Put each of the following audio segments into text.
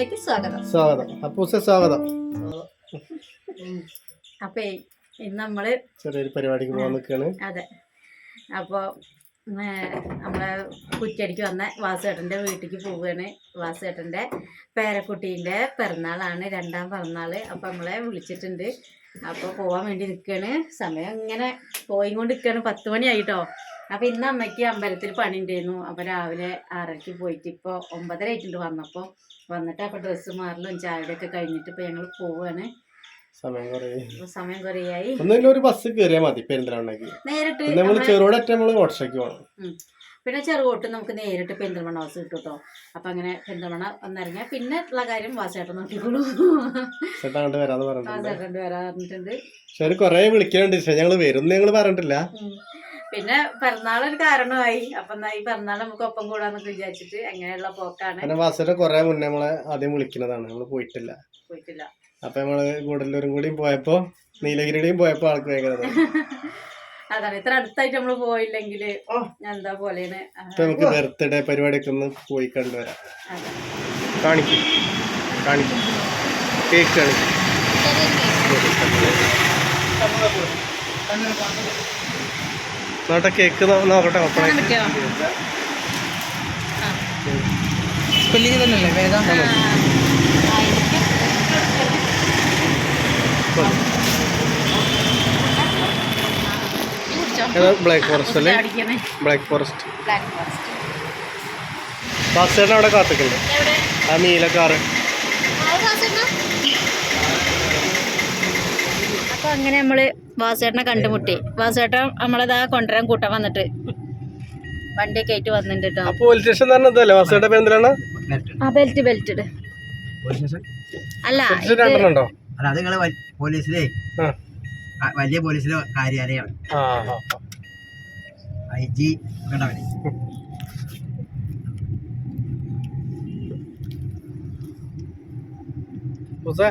വിശേഷത്തിലേക്ക് സ്വാഗതം. സ്വാഗതം. അപ്പൂസ സ്വാഗതം. അപ്പേ ഇന്ന് നമ്മൾ ചെറിയൊരു പരിപാടിക്ക് പോകാൻ നിൽക്കുകയാണ് അതെ. അപ്പോൾ നമ്മളെ കുറ്റിയടിക്ക് വന്ന വാസുവേട്ടന്റെ വീട്ടിലേക്ക് പോവുകയാണ്. വാസുവേട്ടന്റെ പേരക്കുട്ടീന്റെ പിറന്നാളാണ് രണ്ടാം പിറന്നാൾ അപ്പോൾ നമ്മളെ വിളിച്ചിട്ടുണ്ട്. അപ്പോൾ പോകാൻ വേണ്ടി നിൽക്കുകയാണ് സമയം ഇങ്ങനെ പോയി കൊണ്ട് നിൽക്കുകയാണ് പത്ത് മണിയായിട്ടോ. അപ്പോൾ ഇന്ന് അമ്മയ്ക്ക് അമ്പലത്തിൽ പണി ഉണ്ടായിരുന്നു അപ്പൊ രാവിലെ ആറരയ്ക്ക് പോയിട്ട് ഇപ്പോൾ ഒമ്പതര ആയിട്ടുണ്ട് വന്നപ്പോൾ വന്നിട്ട് അപ്പോൾ ഡ്രസ്സ് മാറലും ചായയൊക്കെ കഴിഞ്ഞിട്ട് ഇപ്പോൾ ഞങ്ങൾ പോവുകയാണ് സമയം സമയം കുറേയായി. ഒന്നുമില്ല ഒരു ബസ് കയറിയാൽ മതി പെരിന്തൽമണ്ണയ്ക്ക് നേരിട്ട് നമ്മൾ നമ്മൾ പോകണം പിന്നെ ചെറുകോട്ട് നമുക്ക് നേരിട്ട് പെരിന്തൽമണ്ണ ബസ് കിട്ടും കേട്ടോ അപ്പം അങ്ങനെ പെരിന്തൽമണ്ണ വന്നിറങ്ങിയാൽ പിന്നെ ഉള്ള കാര്യം വാസേട്ടൻ നോക്കിക്കോളൂ. ചേട്ടാ അങ്ങോട്ട് വരാന്ന് പറഞ്ഞിട്ടുണ്ട്. വാസേട്ടൻ വരാൻ പറഞ്ഞിട്ടുണ്ട്. പക്ഷെ കൊറേ വിളിക്കാനുണ്ട് പറഞ്ഞിട്ടില്ല. പിന്നെ പിറന്നാളൊരു കാരണമായി. അപ്പൊ എന്നാ ഈ പിറന്നാൾ നമുക്ക് ഒപ്പം കൂടാന്നൊക്കെ വിചാരിച്ചിട്ട് അങ്ങനെയുള്ള പോക്കാണ്. വാസയുടെ കൊറേ മുന്നേ നമ്മളെ ആദ്യം വിളിക്കുന്നതാണ്. നമ്മൾ പോയിട്ടില്ല. പോയിട്ടില്ല. അപ്പൊ നമ്മൾ കൂടുതലും കൂടി പോയപ്പോ നീലഗിരിയുടെയും പോയപ്പോ ആൾക്ക് ഭയങ്കര. അതാണ്. ഇത്ര അടുത്തായിട്ട് നമ്മൾ പോയില്ലെങ്കിൽ എന്താ പോലെയാണ് അപ്പൊ നമുക്ക് ബർത്ത്ഡേ പരിപാടിയൊക്കെ ഒന്ന് പോയി കണ്ടുവരാം. കാണിക്കും. കാണിക്കും. കേക്ക് കാണിക്കും. നോട്ടെ കേക്ക് നോക്കട്ടെ ഓപ്പൺ. സ്പെല്ലിംഗ് തന്നെയല്ലേ? കുടിച്ചോ. ബ്ലാക്ക് ഫോറസ്റ്റ് അല്ലേ? ബ്ലാക്ക് ഫോറസ്റ്റ് ബ്ലാക്ക് ഫോറസ്റ്റ് ബസ്സേട്ടൻ അവിടെ കാത്തിട്ടുണ്ട് ആ നീല കാറ്. അങ്ങനെ നമ്മൾ വാസേട്ടനെ കണ്ടുമുട്ടി. വാസേട്ടൻ നമ്മളതാ കൊണ്ടുവരാൻ കൂട്ടാൻ വന്നിട്ട്. വണ്ടിയൊക്കെ ആയിട്ട് വന്നിട്ടുണ്ട് കേട്ടോ പോലീസ് സ്റ്റേഷൻ പറഞ്ഞതല്ലേ പേരെന്താണ് ആ ബെൽറ്റ് ബെൽറ്റ് അല്ല പോലീസ് അല്ല അത് നിങ്ങൾ പോലീസിലെ വലിയ പോലീസിലെ കാര്യാലയമാണ്. ഐ ജി ഉണ്ടാവില്ലേ അപ്പൂസേ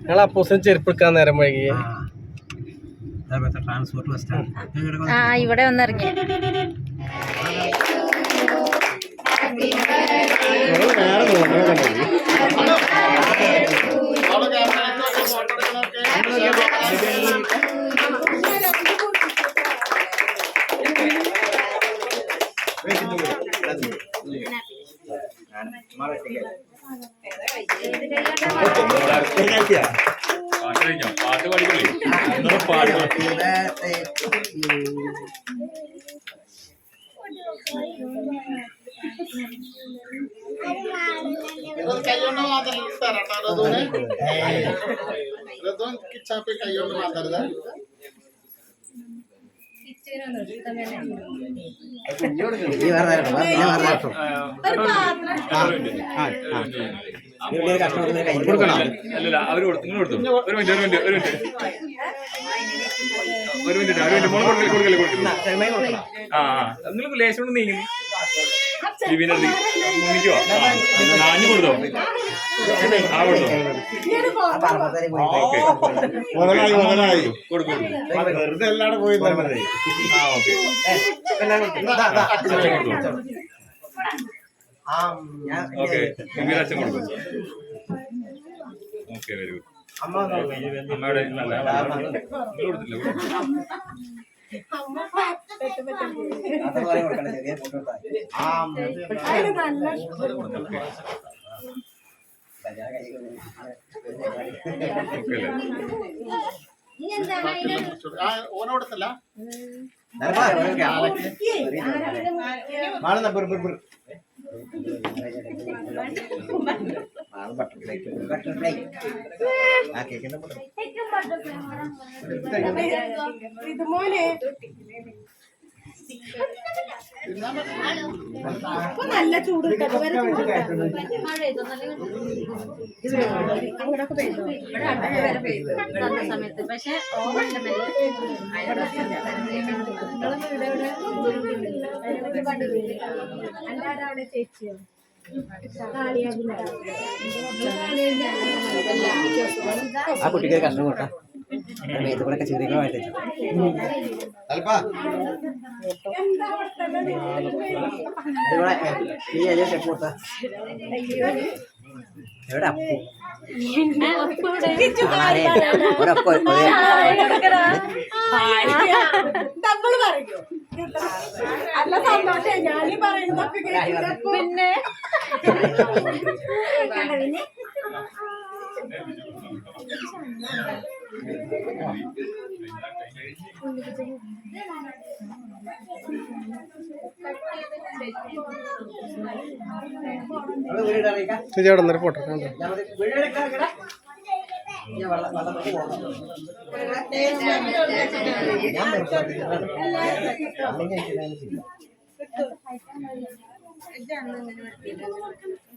ഞങ്ങൾ അപ്പൂസൻ ചെരുപ്പ് എടുക്കാൻ നേരം വൈകി ട്രാൻസ്പോർട്ട് ബസ് സ്റ്റാൻഡ് ആ ഇവിടെ വന്നിറങ്ങി ഞങ്ങൾ വേറെ നോക്കണം കണ്ടു പാട്ട് കഴിഞ്ഞോ പാട്ട് പാടിക്കളി ഒന്നുകൂടെ പാടിക്കോ ഈ വേറെ തരട്ടോ, വേറെ പിന്നെ വേറെ തരട്ടോ. കസ്റ്റമറിന് കയ്യിൽ കൊടുക്കണം. അല്ലല്ല അവർ കൊടുത്തു നിങ്ങൾ കൊടുത്തു? ഒരു മിനിറ്റ് ഒരു മിനിറ്റ് ഒരു മിനിറ്റ്. ഒരു മിനിറ്റ് ഒരു മിനിറ്റ്. മോളെ കൊടുക്കൽ കൊടുക്കൽ കൊടുക്കൽ. ആ ആ. നിങ്ങൾ ലേശം കൊണ്ട് നീങ്ങി. ലിവിനെ മുന്നിക്കോ നാഞ്ഞു കൊടുത്തോ? ആ കൊടുത്തോ? മുതലായി മുതലായി. കൊടുക്കും വെറുതെ എല്ലാടെ പോയി ആ ഓക്കെ. ഓക്കെ. ഗംഭീര അച്ഛൻ കൊടുക്കും ഓക്കെ വെരി ഗുഡ്? അമ്മയുടെ കൊടുത്തില്ല കൊടുത്തില്ല. എടുത്താൽ മതി. ആ, കഴിക്കുന്നു. ഓക്കെ അല്ലേ ആ കേക്കിന്റെ ബട്ടർ സമയത്ത് ആ കുട്ടിക്ക് കഷ്ണം കൊടുക്കാം. ചെറിയ അല്ലേ? സ്റ്റെപ്പ് കൊടുത്ത എവിടെ അപ്പു ഒരപ്പോ അല്ല സന്തോഷം ഞാൻ പറയുന്ന പിന്നെ? വീടിടാറിയിക്കാം ചേച്ചി അവിടെ നിന്നൊരു ഫോട്ടോ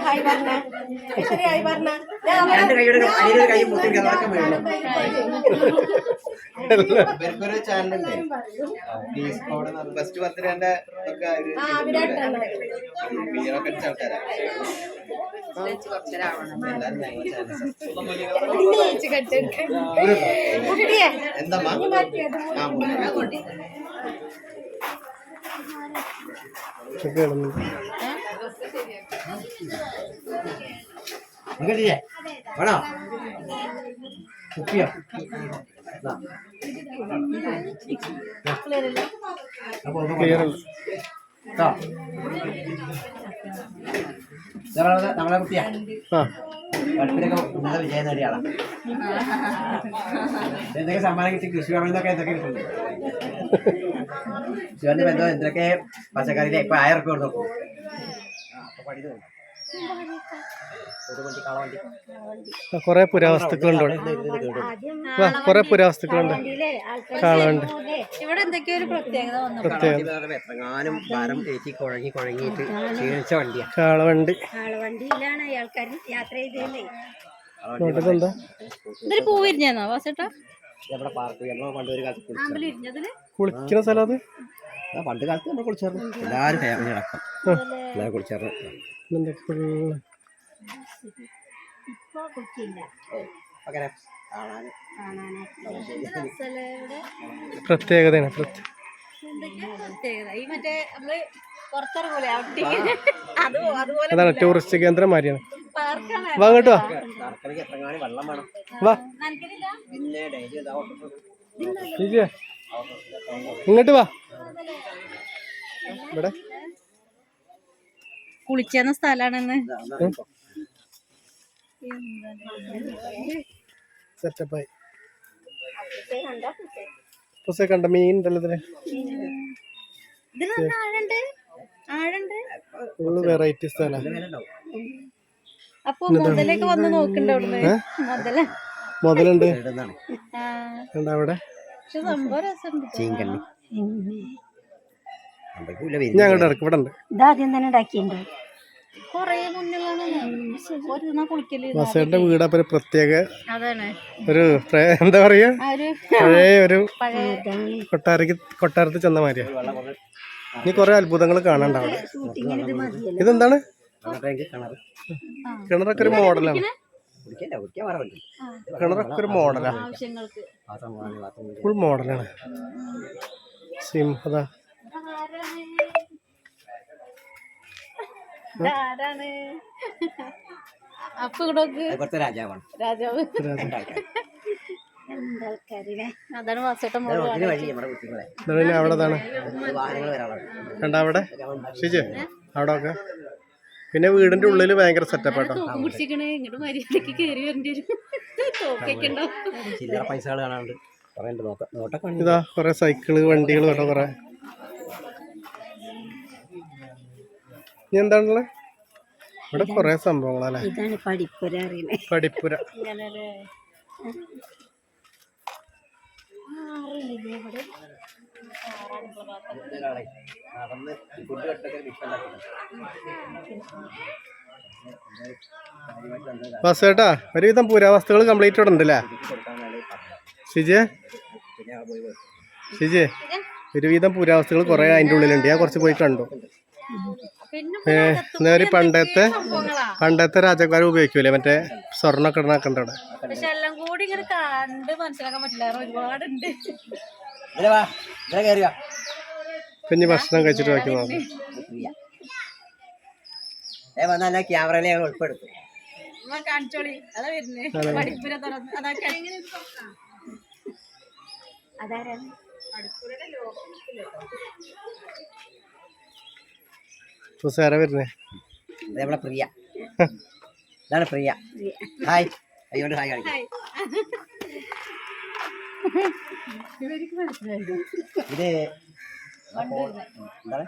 ഹായ് പറഞ്ഞ ഹായ് പറഞ്ഞ ചാനലുണ്ട് ഫസ്റ്റ് ബർത്ത്ഡേന്റെ ഒക്കെ ഒരു ഇതൊക്കെ കിടന്നു ഇങ്ങോട്ടില്ലേ വേണോ. അപ്പൊ ക്ലിയർ അല്ല. നമ്മളെ- നമ്മളെ കുട്ടിയാ. പഠിപ്പിലൊക്കെ ഉന്നത വിജയം നേടിയാളാണ് എന്തൊക്കെ സമ്മാനം കിട്ടി? കൃഷി ഭവനിൽ നിന്നൊക്കെ എന്തൊക്കെ കിട്ടുന്നുണ്ട് ശിവന്റെ ബന്ധം എന്തൊക്കെ പച്ചക്കറിയിലെ ഇപ്പൊ ആയിരം റുപ്യ കൊടുത്തു. ആ, കുറേ പുരാവസ്തുക്കളുണ്ട് കൊറേ പുരാവസ്തുക്കളുണ്ട്. കാളുണ്ട് ഇവിടെ എന്തൊക്കെയോ ഒരു പ്രത്യേകത എത്രങ്ങാനും ഭാരം കയറ്റി കുഴങ്ങി കുഴങ്ങിയിട്ട് ക്ഷീണിച്ച വണ്ടിയാ. കാളവണ്ടി. വണ്ടിയിലാണ് ആൾക്കാർ യാത്ര ചെയ്തേ നോട്ടത് എന്താ? ഇതൊരു പൂ വിരിഞ്ഞോ വാസേട്ടാ? നമ്മുടെ പാർക്ക് നമ്മൾ പണ്ട് ഒരു കാലത്ത് കുളിച്ചു അമ്പലം ഇരിഞ്ഞതിൽ കുളിക്കുന്ന സ്ഥലം അത്? പണ്ട് കാലത്ത് നമ്മൾ കുളിച്ചായിരുന്നു. എല്ലാവരും ഫാമിലി അടക്കം എല്ലാവരും കുളിച്ചായിരുന്നു. പ്രത്യേകതയാണ് ഔട്ടിങ് അത് അതുപോലെ അതാണ് ടൂറിസ്റ്റ് കേന്ദ്രം മാറിയാണ്. വാ കേട്ടോ വാ. ഇങ്ങോട്ട് വാ. ഇവിടെ. കുളിച്ചെന്ന സ്ഥലാണെന്ന് സെറ്റപ്പായി. പുസ്തകം കണ്ട മീൻ ഉണ്ടല്ലോ ഇതിന് വെറൈറ്റി സ്ഥലം. അപ്പൊ മുതലൊക്കെ വന്ന് നോക്കണ്ട അവിടുന്ന്? മുതല. മുതലുണ്ട്. അവിടെ? അങ്ങോട്ട് ഇറക്കി. ഇവിടെ ഉണ്ട് ഇതാദ്യം തന്നെ ഉണ്ടാക്കിയിട്ടുണ്ട്. വസേന്റെ വീട് അപ്പൊ പ്രത്യേക ഒരു എന്താ പറയാ? പഴയ ഒരു കൊട്ടാരക്ക് കൊട്ടാരത്തിൽ ചെന്ന മാതിരിയാ. ഇനി കൊറേ അത്ഭുതങ്ങൾ കാണാണ്ടാവും. ഇതെന്താണ്? കിണറൊക്കെ ഒരു മോഡലാണ്. കിണറൊക്കെ ഒരു മോഡലാ. ആവശ്യങ്ങൾക്ക്. പാത്രം വാങ്ങി പാത്രം കുടി. ഫുൾ മോഡലാണ് സിം ഇതാരാണ്? അപ്പൊ ഇവിടെ. രാജാവാണ്. രാജാവ്. അതാണ് വാസേട്ടൻ അവിടെ വാഹനങ്ങൾ വരാനുള്ളത് കണ്ട അവിടെ? ഒക്കെ. പിന്നെ വീടിന്റെ ഉള്ളിൽ ഭയങ്കര സെറ്റപ്പ് കേട്ടോ തോക്കും പിടിച്ചിക്കണേ ഇങ്ങോട്ട് മര്യാദയ്ക്ക് കയറി വരേണ്ടി വരും. ചില്ലറ പൈസകൾ ഇതാ കൊറേ സൈക്കിൾ വണ്ടികൾ കേട്ടോ കുറെ. ഇനി എന്താണുള്ളത് ഇവിടെ കുറെ സംഭവങ്ങളല്ലേ? ഇതാണ് പഠിപ്പുര അറിയുന്നത് ബസ് കേട്ടാ ഒരുവിധം പുരാവസ്തുക്കൾ കംപ്ലീറ്റ് ഇവിടെ ഉണ്ടല്ലേ? ഷിജെ? ഷിജെ ഒരുവിധം പുരാവസ്തുക്കൾ കുറെ അതിന്റെ ഉള്ളിലുണ്ട്. ഞാൻ കുറച്ച് പോയി കണ്ടു. പിന്നെ പറയുക പണ്ടത്തെ പണ്ടത്തെ രാജാക്കാർ ഉപയോഗിക്കൂലേ? മറ്റേ സ്വർണൊക്കെ ഇടണൊക്കെ പിന്നെ അവിടെ പക്ഷെ എല്ലാം കൂടി ഇങ്ങനെ കണ്ട് മനസ്സിലാക്കാൻ പറ്റില്ല. ഒരുപാടുണ്ട്. ഇനി ഭക്ഷണം കഴിച്ചിട്ട് ബാക്കി നോക്കാം ക്യാമറയിൽ ഞങ്ങൾ ഉൾപ്പെടുത്തു. ഉമ്മ കാണിച്ചോളി. അതാ വരുന്നേ. പഠിപ്പിനെ തുറന്ന്. അതൊക്കെ എങ്ങനെ അതാരാണ്? തുസാര വരുന്നേ? ഇത് നമ്മളെ പ്രിയ. ഇതാണ് പ്രിയ. ഹായ്. അയ്യോണ്ട് ഹായ് കാണിക്കും. ഇത് എന്താണ്?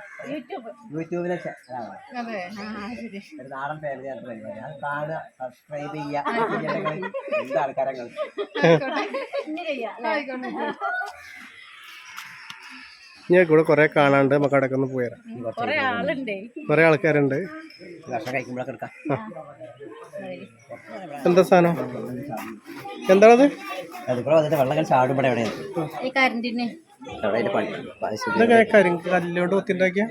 യൂട്യൂബിലെ ഒരു നാടൻ ഫാമിലി ആയിട്ട് പരിപാടി അത് കാണുക സബ്സ്ക്രൈബ് ചെയ്യുക എന്ത് ആൾക്കാരെ ഞാൻ കൂടെ കുറെ കാണാണ്ട് നമുക്ക് അവിടെ ഒന്ന് പോയിരാം കൊറേ ആളുണ്ടേ. കുറെ ആൾക്കാരുണ്ട്. എന്താ സാധനം? എന്താണത്? അതിപ്പോൾ വന്നിട്ട് വെള്ളം ചാടുമ്പോൾ എവിടെയാണ് ഈ കരണ്ടിന്. അവിടെ പണി. പരിശുദ്ധി. ഇതൊക്കെ കരിങ് കല്ലുകൊണ്ട് കൊത്തിണ്ടാക്കിയ?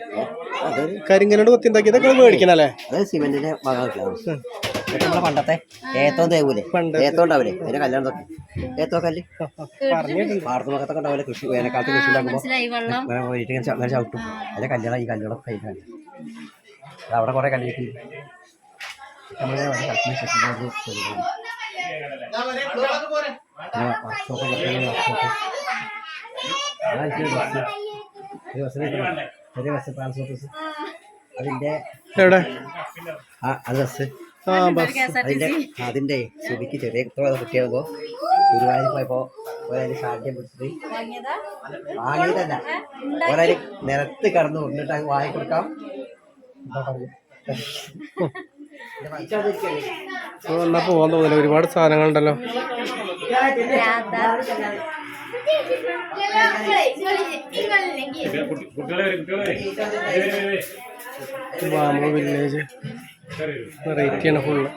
അതൊരു കരിങ്കല്ലോണ്ട് കൊത്തിണ്ടാക്കിയ? ഇതൊക്കെ മേടിക്കണല്ലേ? അത് സിമെന്റിന്റെ ഭാഗം ഇതൊക്കെ നമ്മളെ പണ്ടത്തെ ഏത്തോ തേവൂലേ. ഏത്തോ ഉണ്ടാവില്ലേ? അതിന്റെ കല്യാണം തൊക്കെ ഏത്തോ കല്ല് പറഞ്ഞിട്ടുണ്ട്. പാടത്തുമൊക്കെ ഉണ്ടാവില്ല? കൃഷി വേനൽക്കാലത്ത് കൃഷി ഉണ്ടാക്കുമ്പോൾ ചവിട്ടും. അതിന്റെ കല്യാണം ഈ കല്യാണം കഴിക്കാൻ അവിടെ കുറെ ബസ് അതിന്റെ ആ അത് ബസ്. ആ ബസ്. അതിന്റെ അതിന്റെ ശരിക്ക് ചെറിയ കുട്ടികളെ കുട്ടിയാകുമ്പോ ഗുരുവായൂർ പോയപ്പോ ഒരാൾ സാധ്യം പിടിച്ചിട്ട് വാങ്ങിയതാ? വാങ്ങിയതല്ല. ഒരാൾ നിരത്ത് കടന്ന് കൊണ്ടിട്ട് അങ്ങ് വാങ്ങി കൊടുക്കാം. പോകാൻ എന്നാ തോന്നില്ല ഒരുപാട് സാധനങ്ങളുണ്ടല്ലോ. വില്ലേജ്. വെറൈറ്റി ആണ് ഫുള്ള്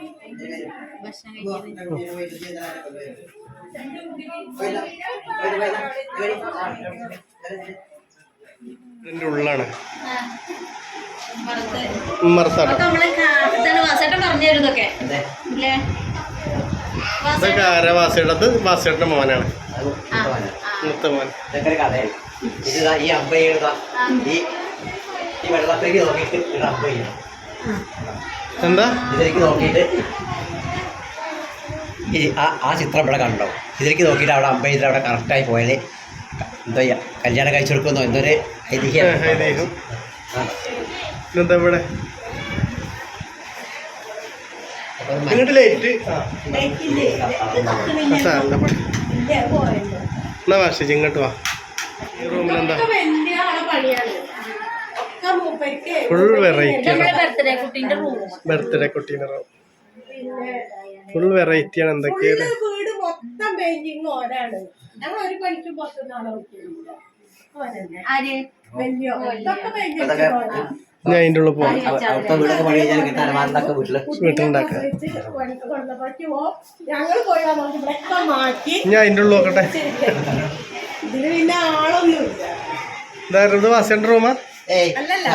ഇതിന്റെ ഉള്ളാണ്. ഇതൊക്കെ ആരാ? വാസിയുള്ളത് വാസിയുടെ മോനാണ്. ഈ അമ്പയ്യ ഈ വെള്ളത്തേക്ക് നോക്കിയിട്ട് അമ്പയ്യ. എന്താ? ഇതിലേക്ക് നോക്കിയിട്ട് ഈ ആ ആ ചിത്രം ഇവിടെ കണ്ടോ ഇതിലേക്ക് നോക്കിയിട്ട് അവിടെ അമ്പയത്തിൽ അവിടെ കറക്റ്റായി പോയാൽ എന്തോ ചെയ്യാ? കല്യാണം കഴിച്ചു കൊടുക്കുന്നോ എന്തൊരു ഐതിഹ്യം. എന്താ ഇവിടെ? ഇങ്ങോട്ട് ലൈറ്റ് എന്നാ വാശി ഇങ്ങോട്ട് വാ. ഈ റൂമിൽ എന്താ? ഫുൾ വെറൈറ്റി ബർത്ത്ഡേ കുട്ടീന്റെ റൂം ബർത്ത്ഡേ കുട്ടീന്റെ റൂം ഫുൾ വെറൈറ്റി ആണ് എന്തൊക്കെയാണ് വീട് മൊത്തം പെയിന്റിങ് ഓടാണ് ഞങ്ങൾ ഒരു പണിക്ക് ഞാൻ അതിന്റെ ഉള്ളിൽ പോകും വീട്ടിലുണ്ടാക്കാം ഞാൻ അതിന്റെ ഉള്ളിൽ നോക്കട്ടെ. ഇത് വാസിയുടെ റൂമാ ഏയ് അല്ലല്ല.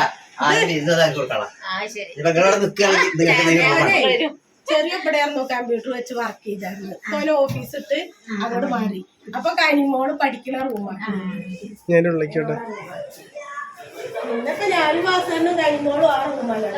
ചെറിയ ഇവിടെയായിരുന്നു കമ്പ്യൂട്ടർ വെച്ച് വർക്ക് ചെയ്തായിരുന്നു. ഓരോ ഓഫീസ് ഇട്ട് അങ്ങോട്ട് മാറി. അപ്പൊ കനിമോൾ പഠിക്കുന്ന റൂമാണ് ഞാൻ ഉള്ളിലേക്കോട്ടെ പിന്നൊക്കെ ഞാനും വാസനും കനിമോളും ആ റൂമാണ്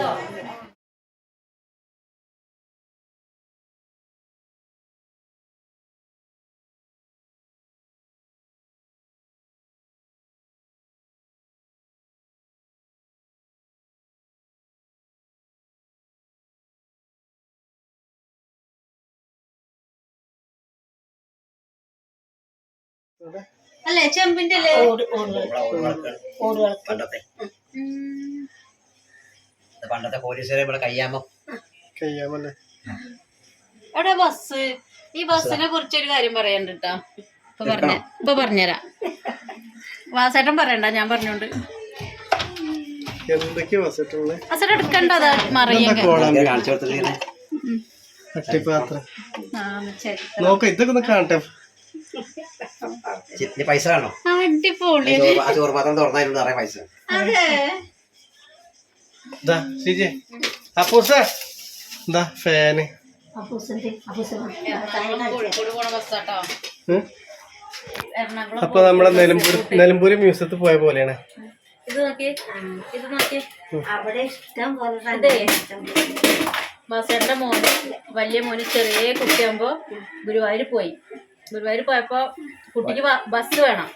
അല്ലേ? ചെമ്പിന്റെ അല്ലേ പണ്ടത്തെ. ഇത് പണ്ടത്തെ പോലീസുകാരെ ഇവിടെ കയ്യാമോ കയ്യാമല്ലേ അവിടെ ബസ്. ഈ ബസ്സിനെ കുറിച്ചൊരു കാര്യം പറയണ്ട കേട്ടോ ഇപ്പൊ പറഞ്ഞ ഇപ്പൊ പറഞ്ഞുതരാം. വാസേട്ടൻ പറയണ്ട ഞാൻ പറഞ്ഞോണ്ട്. വാസേട്ടൻ എടുക്കണ്ട അതാ ശരി. നോക്ക ഇതൊക്കെ ഒന്ന് കാണട്ടെ. ഇനി പൈസ വേണോ? അടിപൊളി. ആ ചോറ് പാത്രം തുറന്നായിരുന്നു നിറയെ പൈസ. അതെ. അപ്പൂസ. ഫാന്. അപ്പൊ നമ്മളെ നിലമ്പൂർ നിലമ്പൂർ മ്യൂസിയത്തിൽ പോയ പോലെയാണ്. ഇത് നോക്കി ഇത് നോക്കി അവിടെ ഇഷ്ടം പോലെ അതെ. ബസ്സേട്ടന്റെ മോന് വലിയ മോന് ചെറിയ കുട്ടിയാകുമ്പോ ഗുരുവായൂർ പോയി. ഗുരുവായൂർ പോയപ്പോ കുട്ടിക്ക് ബസ് വേണം.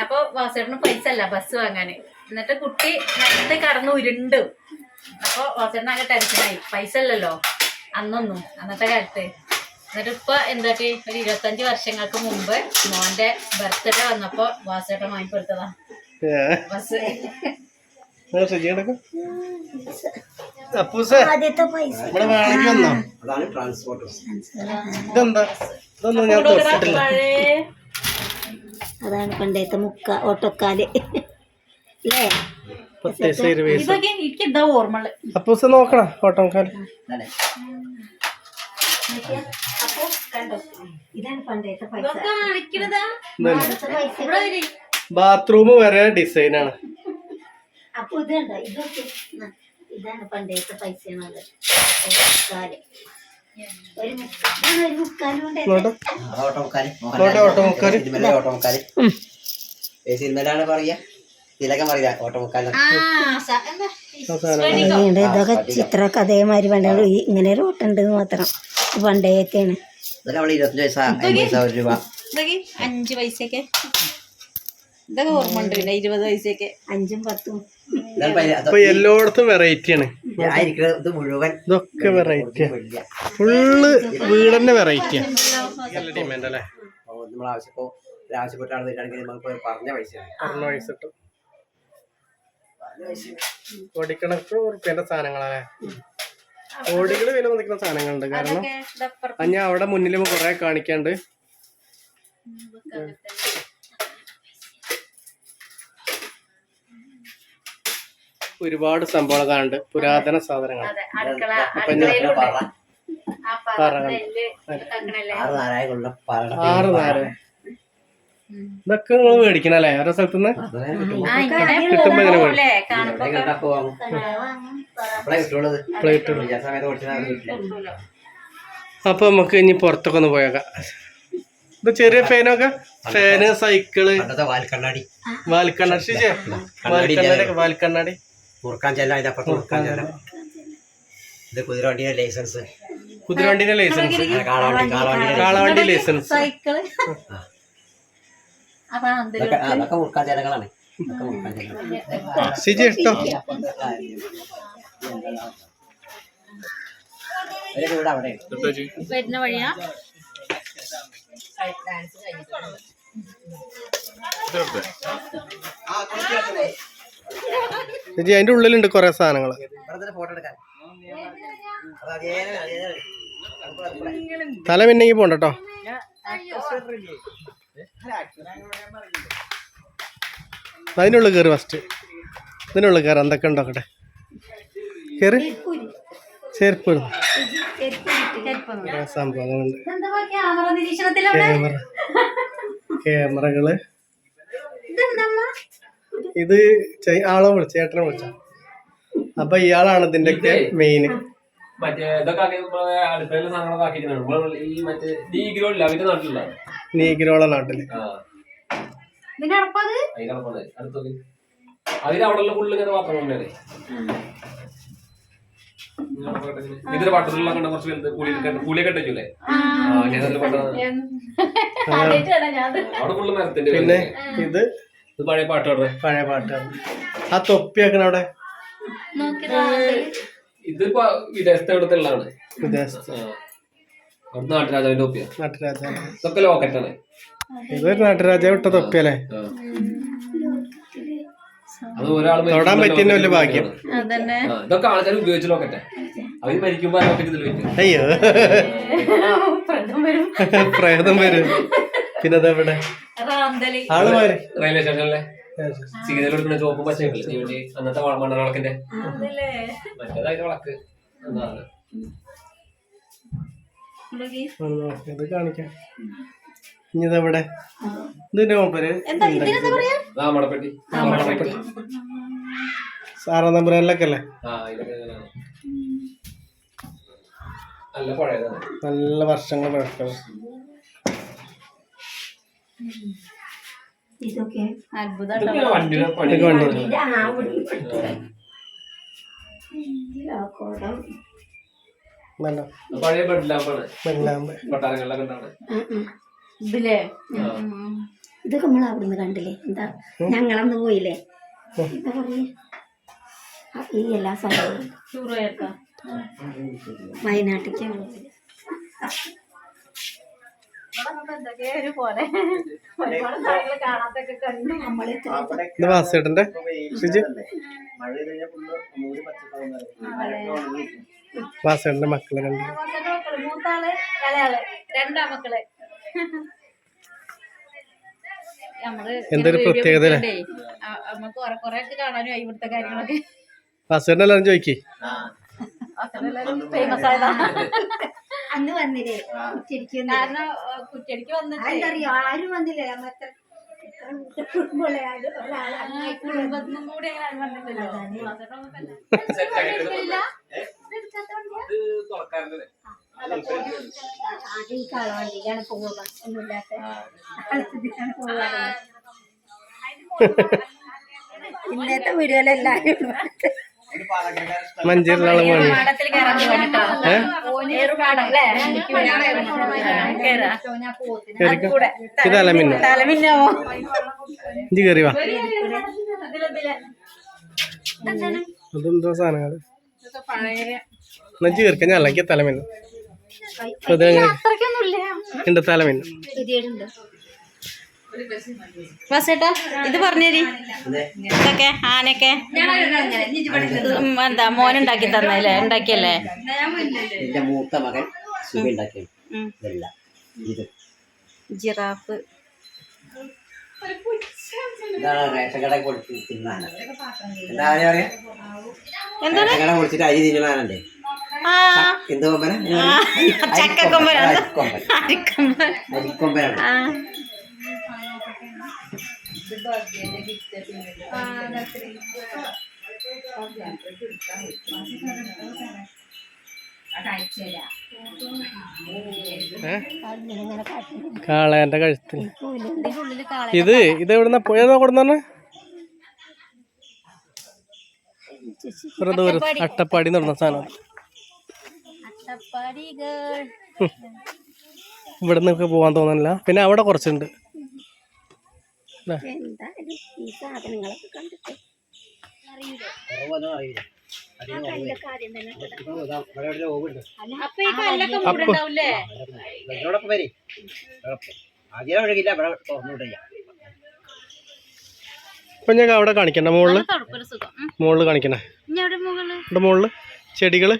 അപ്പൊ വാസേട്ടന് പൈസ അല്ല ബസ് വാങ്ങാന്. എന്നിട്ട് കുട്ടി നേരത്തെ കടന്നു ഉരുണ്ടു. അപ്പൊ വാസേട്ടൻ ആകെ ടെൻഷനായി. പൈസ അല്ലല്ലോ അന്നൊന്നും. അന്നത്തെ കാലത്ത്. എന്നിട്ട് ഇപ്പൊ എന്താട്ടി ഒരു ഇരുപത്തഞ്ച് വർഷങ്ങൾക്ക് മുമ്പ് മോന്റെ ബർത്ത്ഡേ വന്നപ്പോ വാസേട്ടൻ വാങ്ങിക്കൊടുത്തതാ. ബസ്. ഇതെന്താ? ഇതൊന്നും ഞാൻ തൊട്ടിട്ടില്ല അതാണ് പണ്ടത്തെ മുക്ക ഓട്ടോക്കാൽ. അല്ലേ അപ്പൂസ നോക്കണം ഓട്ടോക്കാൽ. ബാത്റൂം വരെ ഡിസൈനാണ്. അപ്പൊ ഇതുണ്ട് ഇതൊക്കെ ഇതാണ് പണ്ടേത്തെ പൈസയാണത് ഓട്ടോക്കാൽ ഒരു മുക്ക- ഇതാണ് ഒരു മുക്കാലും സിനിമയിലാണ് പറയാ തിലകം ഇതൊക്കെ ചിത്രമൊക്കെ അതേമാതിരി പണ്ട് ഇങ്ങനെ ഒരു ഓട്ടുണ്ട് മാത്രം. പണ്ടേത്തെയാണ്. പൈസ പൈസ അഞ്ച് പൈസയൊക്കെ. ഇതൊക്കെ ഓർമ്മ ഉണ്ട് പിന്നെ ഇരുപത് പൈസയൊക്കെ. അഞ്ചും പത്തും. എല്ലായിടത്തും വെറൈറ്റി ആണ്. ഞാൻ ഇരിക്കുന്നത് ഇത് മുഴുവൻ ഇതൊക്കെ വെറൈറ്റിയാ വലിയ ഫുള്ള് വീടന്നെ വെറൈറ്റി ഡിമാൻഡ് അല്ലേ? നമ്മൾ ആവശ്യപ്പോ ആവശ്യപ്പെട്ട ആൾ വരികയാണെങ്കിൽ നമുക്ക് പറഞ്ഞ പൈസയാണ് പറഞ്ഞ പൈസ കിട്ടും. കോടിക്കണക്കിന് ഉറുപ്പ്യന്റെ സാധനങ്ങളല്ലേ? കോടികൾ വില മതിക്കുന്ന സാധനങ്ങളുണ്ട്. കാരണം അഞ്ഞ അവിടെ മുന്നിലും കുറെ കാണിക്കാണ്ട്. ഒരുപാട് സംഭവങ്ങൾ കാണുന്നുണ്ട്. പുരാതന സാധനങ്ങൾ. ആറ് നേരം ഇതൊക്കെ നിങ്ങൾ മേടിക്കണല്ലേ? ഓരോ ഇങ്ങനെ കിട്ടുമ്പോ ഇങ്ങനെ. അപ്പൊ നമുക്ക് ഇനി പുറത്തൊക്കെ ഒന്ന് പോയേക്കാം. ഇത് ചെറിയ ഫാനൊക്കെ? Fan cycle. വാൽക്കണ്ണാടി. വാൽക്കണ്ണാടി. വാൽക്കണ്ണാടി വാൽക്കണ്ണാടി. മുറുക്കാൻ ചെല്ലാം അതിന്റെ അപ്പുറത്ത് മുറുക്കാൻ ചെല്ലാം. ഇത് കുതിരവണ്ടിയുടെ ലൈസൻസ്. കുതിരവണ്ടിന്റെ ലൈസൻസ്. കാളവണ്ടി ലൈസൻസ്. സൈക്കിൾ. അതൊക്കെ മുറുക്കാൻ ശരി വരുന്ന ശരി അതിന്റെ ഉള്ളിലുണ്ട് കൊറേ സാധനങ്ങൾ തല പിന്നെങ്കിൽ പോണ്ട കേട്ടോ അതിനുള്ളിൽ കയറി ഫസ്റ്റ് ഇതിനുള്ളിൽ കയറി എന്തൊക്കെ ഉണ്ടോക്കട്ടെ കയറി ചെരുപ്പ് സംഭവങ്ങളുണ്ട് ക്യാമറകൾ ഇത് ആളെ വിളിച്ച ചേട്ടനെ വിളിച്ച. അപ്പൊ ഇയാളാണ് ഇതിന്റെ ഒക്കെ മെയിൻ നീഗിരോള നാട്ടിൽ. ഇതിന്റെ ഫുള്ള് ഇങ്ങനെ പാത്രം പട്ടത്തിലുള്ള കണ്ട കുറച്ച് വലുത്. അവിടെ ഫുള്ള് മരത്തിന്റെ പിന്നെ ഇത് ഇത് പഴയ പാട്ടാണ് പഴയ പാട്ടാണ് ആ തൊപ്പി വെക്കണ അവിടെ? ഇതിപ്പോ വിദേശത്തെ എവിടത്തുള്ളതാണ് വിദേശത്ത്. അവിടെ നാട്ടുരാജാവിന്റെ തൊപ്പിയാ. നാട്ടുരാജാവ്. ഇതൊക്കെ ലോക്കറ്റാണ്. ഇതൊരു നാട്ടുരാജാവ് ഇട്ട തൊപ്പിയല്ലേ? അത് ഒരാൾ തൊടാൻ പറ്റിയതിന്റെ വലിയ ഭാഗ്യം. അതന്നെ. ഇതൊക്കെ ആൾക്കാർ ഉപയോഗിച്ച ലോക്കറ്റെ. അവർ മരിക്കുമ്പോ ആ ലോക്കറ്റ് ഇതിൽ വെക്കും. അയ്യോ. വരും. പ്രേതം വരും. പിന്നെ അതെവിടെ ആൾ മാറി. റെയിൽവേ സ്റ്റേഷനിലെ. സിഗ്നൽ കൊടുക്കുന്ന ചോപ്പും തീവണ്ടി അന്നത്തെ മണ്ണെണ്ണ വിളക്കിന്റെ. മറ്റേതായിട്ട് വിളക്ക്. എന്താണ് ഇത് കാണിക്കാം. ഇതിന്റെ മൂപ്പര് മാമടപ്പെട്ടി സാറാ നമ്പറിലൊക്കെ അല്ലേ നല്ല വർഷങ്ങൾ പഴക്കം ഇതൊക്കെ അത്ഭുതം ഇതൊക്കെ വണ്ടിയുടെ പണി ഇതൊക്കെ വണ്ടി ഇതിന്റെ ആ ഉള്ളി പെട്ടത്. പഴയ ഉണ്ടാണ് ഇതില്ലേ ഇതൊക്കെ നമ്മൾ അവിടുന്ന് കണ്ടില്ലേ? എന്താ? ഞങ്ങളന്ന് പോയില്ലേ? എന്താ പറയാ ഈ എല്ലാ സ്ഥലവും വയനാട്ടിലേക്ക് ഇത് വാസേട്ടന്റെ മക്കളെ രണ്ട് മക്കൾ മൂത്താൾ ഇളയാൾ രണ്ടാ മക്കൾ. എന്തൊരു പ്രത്യേകത എല്ലാരും ചോദിക്കേ. ഫേമസ് ആയതാ. അന്ന് വന്നില്ലേ? ശരിക്കും കാരണം കുറ്റടിക്ക് വന്നിട്ട്. അറിയോ ആരും വന്നില്ലേ. എത്ര കുടുംബത്തിനും കൂടി അങ്ങനെ വന്നിട്ടില്ലല്ലോ ആദ്യം കാളവണ്ടിയിലാണ് പോവുക. ഒന്നുമില്ലാത്ത പോവാറ് ഇന്നത്തെ വീഡിയോയിലെല്ലാരും മഞ്ചേരിയിലുള്ള പണി. അലമിന്നോ തലമിന്നാവോ ഇഞ്ചി കയറി. വാ. അതെന്തോ സാധനങ്ങൾ? നെഞ്ചി കയറിക്കാൻ ഞാൻ അല്ലെങ്കിൽ തലമിന്നു. എന്റെ തലമിന്നു? ബസേട്ടാ ഇത് പറഞ്ഞേരി. ഇതൊക്കെ ആനയൊക്കെ. എന്താ മോൻ ഉണ്ടാക്കി തന്നല്ലേ ഉണ്ടാക്കിയല്ലേ? എന്റെ മൂത്ത മകൻ ജിറാഫ്. എന്താണ്? ചക്കക്കൊമ്പൻ. അരിക്കൊമ്പൻ. അരിക്കൊമ്പനാണ്. കാളേന്റെ കഴുത്തിൽ. ഇത് ഇത് എവിടുന്ന പോയതോ കൊടുന്നാണ് ദൂരം. അട്ടപ്പാടി നടന്ന സാധനം. ഇവിടെ നിന്നൊക്കെ പോകാൻ തോന്നുന്നില്ല. പിന്നെ അവിടെ കുറച്ചുണ്ട്? എന്തായാലും ഈ സാധനങ്ങളൊക്കെ കണ്ടിട്ട് ഇപ്പൊ ഞാൻ അവിടെ കാണിക്കണ്ട മുകളിൽ. മുകളിൽ കാണിക്കണേ ഇവിടെ മുകളിൽ ചെടികൾ?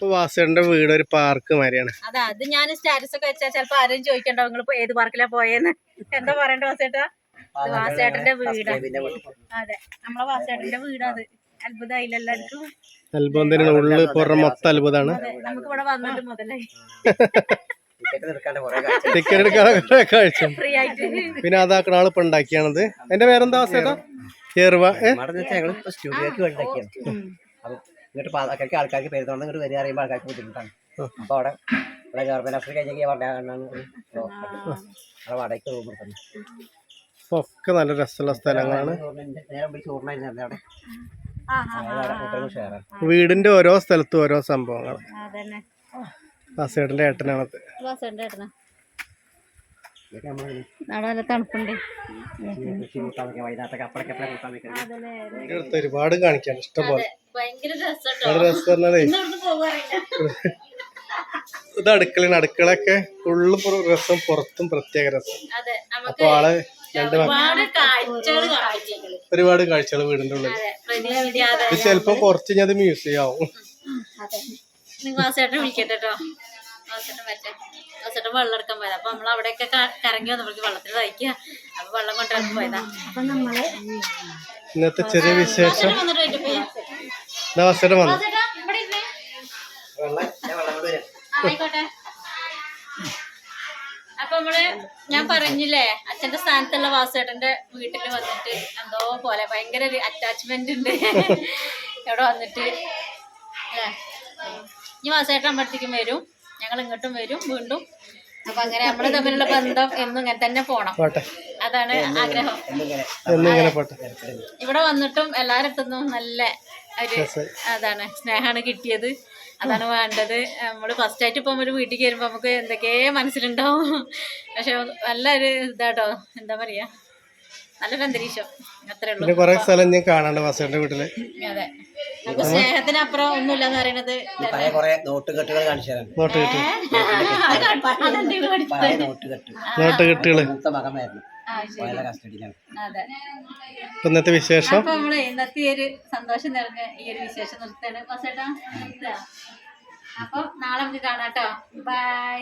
ആ. വാസേട്ടന്റെ വീട് ഒരു പാർക്ക് മാതിരിയാണ്. അതെ അത് ഞാൻ സ്റ്റാറ്റസ് ഒക്കെ വെച്ചാൽ ചിലപ്പോ ആരും ചോദിക്കണ്ടോ നിങ്ങൾ ഏത് പാർക്കിലാ പോയെന്ന്? എന്താ പറയണ്ട വാസേട്ടാ വാസേട്ടന്റെ വീടാ. അതെ നമ്മളെ വാസേട്ടന്റെ വീടാത് അത്ഭുതമായില്ല എല്ലാവർക്കും. അത്ഭുതം ഉള്ളിൽ പുറം മൊത്തം അത്ഭുതമാണ്. നമുക്ക് ഇവിടെ വന്നിട്ട് മുതലായി ടിക്കറ്റ് എടുക്കാണ്ട് കുറെ കാഴ്ച. ടിക്കറ്റ് എടുക്കാൻ കാഴ്ച. ഫ്രീ ആയിട്ട്. പിന്നെ അതാക്കണ ആൾ ഇപ്പൊ ഉണ്ടാക്കിയാണത്. എന്റെ പേരെന്താ ചേർവ ഏ? ഇങ്ങോട്ട് പാലക്കാർക്ക് ആൾക്കാർക്ക് പെരുന്നോണ്ട് ഇങ്ങോട്ട് വരിക അറിയുമ്പോൾ ആൾക്കാർക്ക് ബുദ്ധിമുട്ടാണ്. അപ്പൊ അവിടെ ഇവിടെ ഗവൺമെന്റ് ഹോസ്പിറ്റൽ കഴിഞ്ഞെങ്കിൽ പറഞ്ഞാണ് അവിടെ വാടകയ്ക്ക് റൂം എടുക്കുന്നത് ഒക്കെ നല്ല രസമുള്ള സ്ഥലങ്ങളാണ്. അവിടെ. അവിടെ വീടിന്റെ ഓരോ സ്ഥലത്തും ഓരോ സംഭവങ്ങൾ വാസേട്ടന്റെ ഏട്ടനാണത് അവിടെ ഒരുപാട് കാണിക്കാൻ ഇഷ്ടംപോലെ. ഇത് അടുക്കളയാണ്. അടുക്കളയൊക്കെ ഫുള്ള് രസം പുറത്തും പ്രത്യേക രസം. അതെ നമുക്ക് അപ്പൊ ആൾ രണ്ട് ഒരുപാട് കാഴ്ചകൾ വീടിന്റെ ഉള്ളിൽ ഇത് ചിലപ്പോ കുറച്ച് ഞാൻ അത് മ്യൂസിയം ആവും വെള്ളം എടുക്കാൻ പോയതാ. അപ്പൊ നമ്മൾ അവിടെയൊക്കെ കറങ്ങി വന്നപ്പോഴേക്ക് വെള്ളത്തിൽ തയ്ക്കുക അപ്പൊ വെള്ളം കൊണ്ടുവരാൻ പോയതാ. അപ്പൊ നമ്മൾ ഇന്നത്തെ ചെറിയ വിശേഷം. വാസേട്ടൻ വന്നു. ആയിക്കോട്ടെ. നമ്മൾ ഞാൻ പറഞ്ഞില്ലേ അച്ഛന്റെ സ്ഥാനത്തുള്ള വാസേട്ടന്റെ വീട്ടിൽ വന്നിട്ട് എന്തോ പോലെ ഭയങ്കര ഒരു അറ്റാച്ച്മെന്റ് ഉണ്ട്. ഇവിടെ വന്നിട്ട്. ഇനി വാസേട്ടൻ അമ്പലത്തേക്കും വരും. ഞങ്ങൾ ഇങ്ങോട്ടും വരും വീണ്ടും. അപ്പൊ അങ്ങനെ നമ്മൾ തമ്മിലുള്ള ബന്ധം എന്നും ഇങ്ങനെ തന്നെ പോണം. അതാണ് ആഗ്രഹം. ഇവിടെ വന്നിട്ടും എല്ലാരടുത്തുനിന്നും നല്ല ഒരു അതാണ് സ്നേഹമാണ് കിട്ടിയത്. അതാണ് വേണ്ടത്. നമ്മൾ ഫസ്റ്റ് ആയിട്ട് ഇപ്പം ഒരു വീട്ടിൽ കയറുമ്പോൾ നമുക്ക് എന്തൊക്കെ മനസ്സിലുണ്ടാവും. പക്ഷെ നല്ലൊരു ഇതാട്ടോ. എന്താ പറയാ? നല്ലൊരു അന്തരീക്ഷം. അത്രേ ഉള്ളൂ. സ്ഥലം ഞാൻ കാണാണ്ട് വാസേട്ടന്റെ വീട്ടിൽ. അതെ. നമുക്ക് സ്നേഹത്തിനപ്പുറം ഒന്നുമില്ല എന്ന് പറയണത് കുറെ നോട്ടുകെട്ടുകൾ കാണിച്ചു തരാം. നോട്ടുകെട്ട് നോട്ട് ഇന്നത്തെ വിശേഷം? അപ്പൊ നമ്മൾ ഇന്നത്തെ ഒരു സന്തോഷം നിറഞ്ഞ ഈ ഒരു വിശേഷം നിർത്തുക. അപ്പൊ നാളെ നമുക്ക് കാണാട്ടോ ബൈ